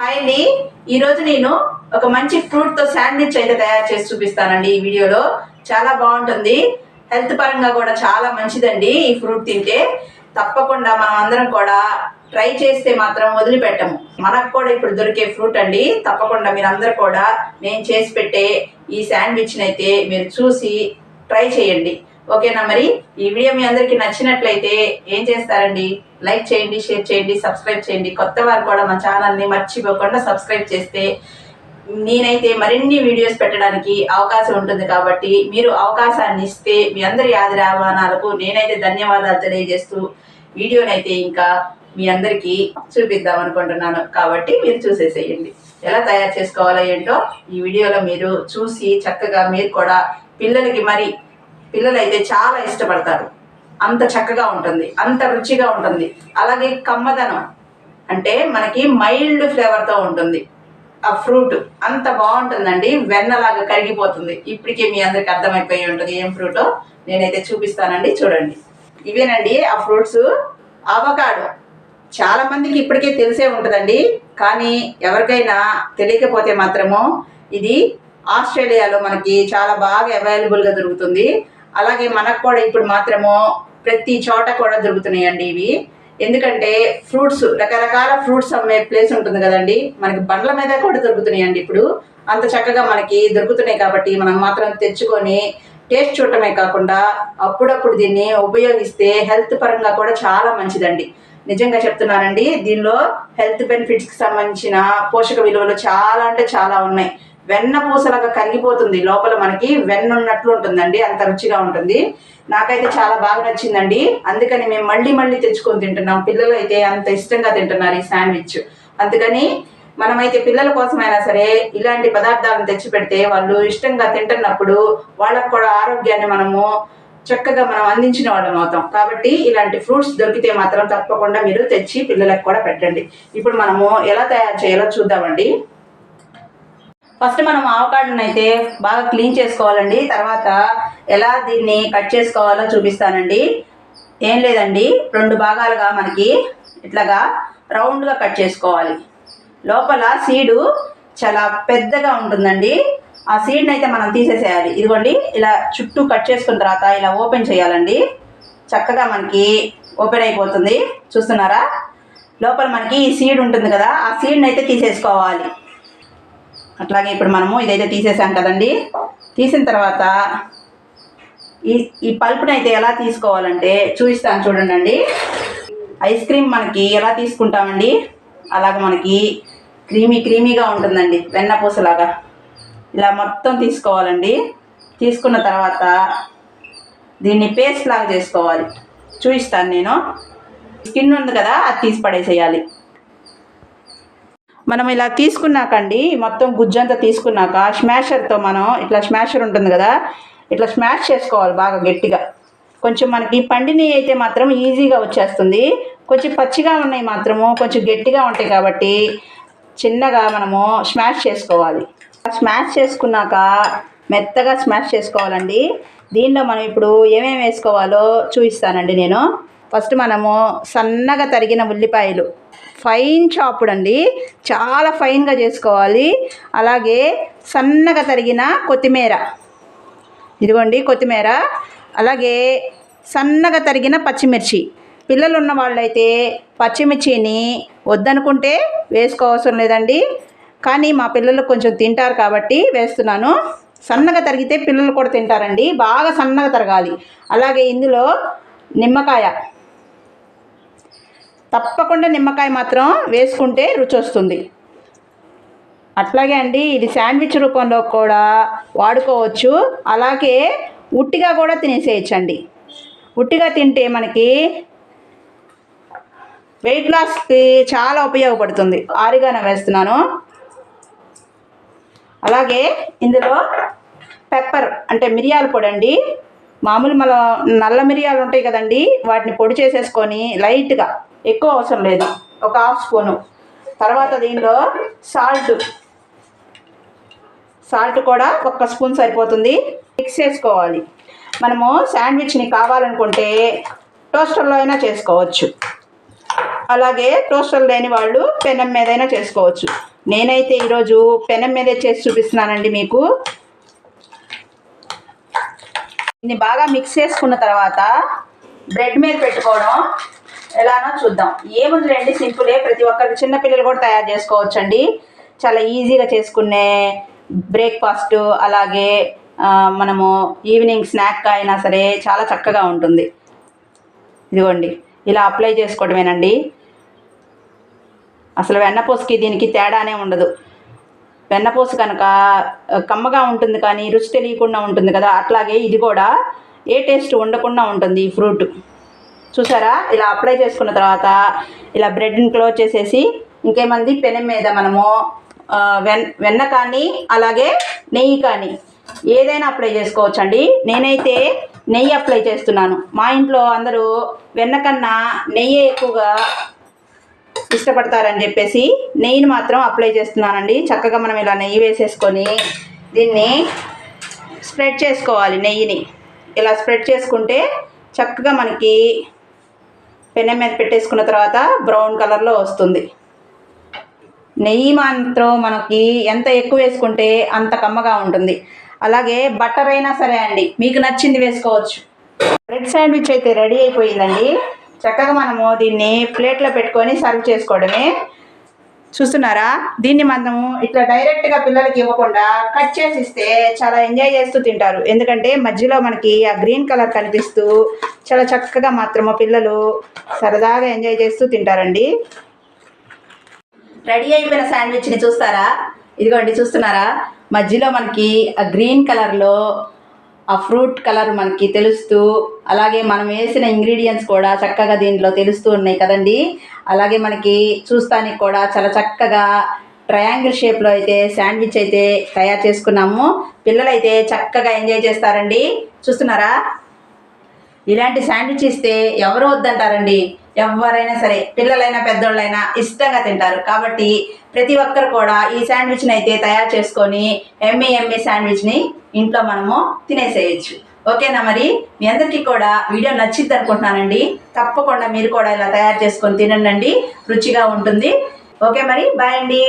Hi అండి ఈరోజు నేను ఒక మంచి ఫ్రూట్తో శాండ్విచ్ అయితే తయారు చేసి చూపిస్తానండి ఈ వీడియోలో. చాలా బాగుంటుంది. హెల్త్ పరంగా కూడా చాలా మంచిదండి ఈ ఫ్రూట్ తింటే. తప్పకుండా మనం అందరం కూడా ట్రై చేస్తే మాత్రం వదిలిపెట్టము. మనకు కూడా ఇప్పుడు దొరికే ఫ్రూట్ అండి. తప్పకుండా మీరు కూడా నేను చేసి పెట్టే ఈ శాండ్విచ్ని అయితే మీరు చూసి ట్రై చేయండి. ఓకేనా మరి? ఈ వీడియో మీ అందరికీ నచ్చినట్లయితే ఏం చేస్తారండి? లైక్ చేయండి షేర్ చేయండి సబ్స్క్రైబ్ చేయండి. కొత్త వారు కూడా మా ఛానల్ని మర్చిపోకుండా సబ్స్క్రైబ్ చేస్తే నేనైతే మరిన్ని వీడియోస్ పెట్టడానికి అవకాశం ఉంటుంది కాబట్టి మీరు అవకాశాన్ని ఇస్తే మీ అందరి ఆదరావానాలకు నేనైతే ధన్యవాదాలు తెలియజేస్తూ వీడియోనైతే ఇంకా మీ అందరికీ చూపిద్దాం అనుకుంటున్నాను. కాబట్టి మీరు చూసేసేయండి. ఎలా తయారు చేసుకోవాలో ఏంటో ఈ వీడియోలో మీరు చూసి చక్కగా మీరు కూడా పిల్లలకి మరి పిల్లలు అయితే చాలా ఇష్టపడతారు. అంత చక్కగా ఉంటుంది అంత రుచిగా ఉంటుంది. అలాగే కమ్మదనం అంటే మనకి మైల్డ్ ఫ్లేవర్తో ఉంటుంది. ఆ ఫ్రూట్ అంత బాగుంటుందండి వెన్నలాగా కరిగిపోతుంది. ఇప్పటికే మీ అందరికి అర్థమైపోయి ఉంటుంది ఏం ఫ్రూటో నేనైతే చూపిస్తానండి చూడండి. ఇవేనండి ఆ ఫ్రూట్స్ అవకాడో. చాలా మందికి ఇప్పటికే తెలిసే ఉంటుందండి కానీ ఎవరికైనా తెలియకపోతే మాత్రము ఇది ఆస్ట్రేలియాలో మనకి చాలా బాగా అవైలబుల్గా దొరుకుతుంది. అలాగే మనకు కూడా ఇప్పుడు మాత్రము ప్రతి చోట కూడా దొరుకుతున్నాయండి ఇవి. ఎందుకంటే ఫ్రూట్స్ రకరకాల ఫ్రూట్స్ అమ్మే ప్లేస్ ఉంటుంది కదండి. మనకి బండ్ల మీద కూడా దొరుకుతున్నాయండి ఇప్పుడు. అంత చక్కగా మనకి దొరుకుతున్నాయి కాబట్టి మనం మాత్రం తెచ్చుకొని టేస్ట్ చూడటమే కాకుండా అప్పుడప్పుడు దీన్ని ఉపయోగిస్తే హెల్త్ పరంగా కూడా చాలా మంచిదండి. నిజంగా చెప్తున్నానండి దీనిలో హెల్త్ బెనిఫిట్స్కి సంబంధించిన పోషక విలువలు చాలా అంటే చాలా ఉన్నాయి. వెన్న పూసలాగా కరిగిపోతుంది. లోపల మనకి వెన్న ఉన్నట్లు ఉంటుందండి. అంత రుచిగా ఉంటుంది. నాకైతే చాలా బాగా నచ్చిందండి. అందుకని మేము మళ్ళీ మళ్ళీ తెచ్చుకొని తింటున్నాం. పిల్లలు అయితే అంత ఇష్టంగా తింటున్నారు ఈ శాండ్విచ్. అందుకని మనమైతే పిల్లల కోసమైనా సరే ఇలాంటి పదార్థాలను తెచ్చి పెడితే వాళ్ళు ఇష్టంగా తింటున్నప్పుడు వాళ్ళకు కూడా ఆరోగ్యాన్ని మనము చక్కగా మనం అందించిన వాళ్ళం అవుతాం. కాబట్టి ఇలాంటి ఫ్రూట్స్ దొరికితే మాత్రం తప్పకుండా మీరు తెచ్చి పిల్లలకు కూడా పెట్టండి. ఇప్పుడు మనము ఎలా తయారు చేయాలో చూద్దామండి. ఫస్ట్ మనం ఆవకాడను అయితే బాగా క్లీన్ చేసుకోవాలండి. తర్వాత ఎలా దీన్ని కట్ చేసుకోవాలో చూపిస్తానండి. ఏం లేదండి. రెండు భాగాలుగా మనకి ఇట్లాగా రౌండ్గా కట్ చేసుకోవాలి. లోపల సీడు చాలా పెద్దగా ఉంటుందండి. ఆ సీడ్ని అయితే మనం తీసేసేయాలి. ఇదిగోండి ఇలా చుట్టూ కట్ చేసుకున్న తర్వాత ఇలా ఓపెన్ చేయాలండి. చక్కగా మనకి ఓపెన్ అయిపోతుంది. చూస్తున్నారా? లోపల మనకి ఈ సీడ్ ఉంటుంది కదా ఆ సీడ్ని అయితే తీసేసుకోవాలి. అట్లాగే ఇప్పుడు మనము ఇదైతే తీసేసాం కదండి. తీసిన తర్వాత ఈ ఈ పల్పుని అయితే ఎలా తీసుకోవాలంటే చూపిస్తాను చూడండి ఐస్ క్రీమ్ మనకి ఎలా తీసుకుంటామండి? అలాగ మనకి క్రీమీ క్రీమీగా ఉంటుందండి వెన్నపూసలాగా ఇలా మొత్తం తీసుకోవాలండి. తీసుకున్న తర్వాత దీన్ని పేస్ట్ లాగా చేసుకోవాలి. చూపిస్తాను నేను. స్కిన్ ఉంది కదా అది తీసి పడేసేయాలి. మనం ఇలా తీసుకున్నాకండి మొత్తం గుజ్జంతా తీసుకున్నాక స్మాషర్తో మనం ఇట్లా స్మాషర్ ఉంటుంది కదా ఇట్లా స్మాష్ చేసుకోవాలి బాగా గట్టిగా. కొంచెం మనకి పండిని అయితే మాత్రం ఈజీగా వచ్చేస్తుంది. కొంచెం పచ్చిగా ఉన్నాయి మాత్రము కొంచెం గట్టిగా ఉంటాయి కాబట్టి చిన్నగా మనము స్మాష్ చేసుకోవాలి. స్మాష్ చేసుకున్నాక మెత్తగా స్మాష్ చేసుకోవాలండి. దీనిలో మనం ఇప్పుడు ఏమేమి వేసుకోవాలో చూపిస్తానండి నేను. ఫస్ట్ మనము సన్నగా తరిగిన ఉల్లిపాయలు. ఫైన్ చాపుడ్ అండి చాలా ఫైన్గా చేసుకోవాలి. అలాగే సన్నగా తరిగిన కొత్తిమీర. ఇదిగోండి కొత్తిమీర. అలాగే సన్నగా తరిగిన పచ్చిమిర్చి. పిల్లలు ఉన్న వాళ్ళైతే పచ్చిమిర్చిని వద్దనుకుంటే వేసుకోవసరం లేదండి. కానీ మా పిల్లలు కొంచెం తింటారు కాబట్టి వేస్తున్నాను. సన్నగా తరిగితే పిల్లలు కూడా తింటారండి. బాగా సన్నగా తరగాలి. అలాగే ఇందులో నిమ్మకాయ. తప్పకుండా నిమ్మకాయ మాత్రం వేసుకుంటే రుచి వస్తుంది అట్లాగే అండి ఇది శాండ్విచ్ రూపంలో కూడా వాడుకోవచ్చు. అలాగే ఉట్టిగా కూడా తినేసేయచ్చండి. ఉట్టిగా తింటే మనకి వెయిట్ లాస్కి చాలా ఉపయోగపడుతుంది. ఆరిగానే వేస్తున్నాను. అలాగే ఇందులో పెప్పర్ అంటే మిరియాల పొడి అండి మామూలు మన నల్ల మిరియాలు ఉంటాయి కదండి వాటిని పొడి చేసేసుకొని లైట్గా ఎక్కువ అవసరం లేదు. ఒక హాఫ్ స్పూను. తర్వాత దీనిలో సాల్ట్. సాల్ట్ కూడా ఒక్క స్పూన్ సరిపోతుంది. మిక్స్ చేసుకోవాలి. మనము శాండ్విచ్ని కావాలనుకుంటే టోస్టర్లో అయినా చేసుకోవచ్చు. అలాగే టోస్టర్ లేని వాళ్ళు పెనం మీదైనా చేసుకోవచ్చు. నేనైతే ఈరోజు పెనం మీదే చేసి చూపిస్తున్నానండి మీకు. దీన్ని బాగా మిక్స్ చేసుకున్న తర్వాత బ్రెడ్ మీద పెట్టుకోవడం. ఎలానో చూద్దాం. ఏముందిలేండి సింపులే. ప్రతి ఒక్కరికి చిన్నపిల్లలు కూడా తయారు చేసుకోవచ్చండి. చాలా ఈజీగా చేసుకునే బ్రేక్ఫాస్ట్ అలాగే మనము ఈవినింగ్ స్నాక్ అయినా సరే చాలా చక్కగా ఉంటుంది. ఇదిగోండి. ఇలా అప్లై చేసుకోవడమేనండి అసలు వెన్నపూసకి దీనికి తేడానే ఉండదు. వెన్నపూస కనుక కమ్మగా ఉంటుంది కానీ రుచి తెలియకుండా ఉంటుంది కదా అట్లాగే ఇది కూడా ఏ టేస్ట్ ఉండకుండా ఉంటుంది ఈ ఫ్రూట్. చూసారా? ఇలా అప్లై చేసుకున్న తర్వాత ఇలా బ్రెడ్ని క్లోజ్ చేసేసి ఇంకేమంది? పెనం మీద మనము వెన్ వెన్న కానీ అలాగే నెయ్యి కానీ ఏదైనా అప్లై చేసుకోవచ్చండి. నేనైతే నెయ్యి అప్లై చేస్తున్నాను. మా ఇంట్లో అందరూ వెన్న కన్నా నెయ్యి ఎక్కువగా ఇష్టపడతారని చెప్పేసి నెయ్యిని మాత్రం అప్లై చేస్తున్నానండి. చక్కగా మనం ఇలా నెయ్యి వేసేసుకొని దీన్ని స్ప్రెడ్ చేసుకోవాలి నెయ్యిని. ఇలా స్ప్రెడ్ చేసుకుంటే చక్కగా మనకి పెనం మీద పెట్టేసుకున్న తర్వాత బ్రౌన్ కలర్లో వస్తుంది. నెయ్యి మాత్రం మనకి ఎంత ఎక్కువ వేసుకుంటే అంత కమ్మగా ఉంటుంది. అలాగే బటర్ అయినా సరే అండి మీకు నచ్చింది వేసుకోవచ్చు. బ్రెడ్ శాండ్విచ్ అయితే రెడీ అయిపోయిందండి. చక్కగా మనము దీన్ని ప్లేట్లో పెట్టుకొని సర్వ్ చేసుకోవడమే. చూస్తున్నారా? దీన్ని మనము ఇట్లా డైరెక్ట్గా పిల్లలకి ఇవ్వకుండా కట్ చేసి ఇస్తే చాలా ఎంజాయ్ చేస్తూ తింటారు. ఎందుకంటే మధ్యలో మనకి ఆ గ్రీన్ కలర్ కనిపిస్తూ చాలా చక్కగా మాత్రము పిల్లలు సరదాగా ఎంజాయ్ చేస్తూ తింటారండి. రెడీ అయిపోయిన శాండ్విచ్ని చూస్తారా? ఇదిగోండి చూస్తున్నారా? మధ్యలో మనకి ఆ గ్రీన్ కలర్లో ఆ ఫ్రూట్ కలర్ మనకి తెలుస్తూ అలాగే మనం వేసిన ఇంగ్రీడియంట్స్ కూడా చక్కగా దీంట్లో తెలుస్తూ ఉన్నాయి కదండి. అలాగే మనకి చూస్తానికి కూడా చాలా చక్కగా ట్రయాంగిల్ షేప్లో అయితే శాండ్విచ్ అయితే తయారు చేసుకున్నాము. పిల్లలైతే చక్కగా ఎంజాయ్ చేస్తారండి. చూస్తున్నారా? ఇలాంటి శాండ్విచ్ ఇస్తే ఎవరు వద్దంటారండి? ఎవరైనా సరే పిల్లలైనా పెద్దోళ్ళైనా ఇష్టంగా తింటారు. కాబట్టి ప్రతి ఒక్కరు కూడా ఈ శాండ్విచ్ని అయితే తయారు చేసుకొని ఎమ్మి ఎమ్మి శాండ్విచ్ని ఇంట్లో మనము తినేసేయచ్చు. ఓకేనా మరి? మీ అందరికీ కూడా వీడియో నచ్చింది అనుకుంటున్నానండి. తప్పకుండా మీరు కూడా ఇలా తయారు చేసుకొని తినండి రుచిగా ఉంటుంది. ఓకే మరి? బాయ్ అండి.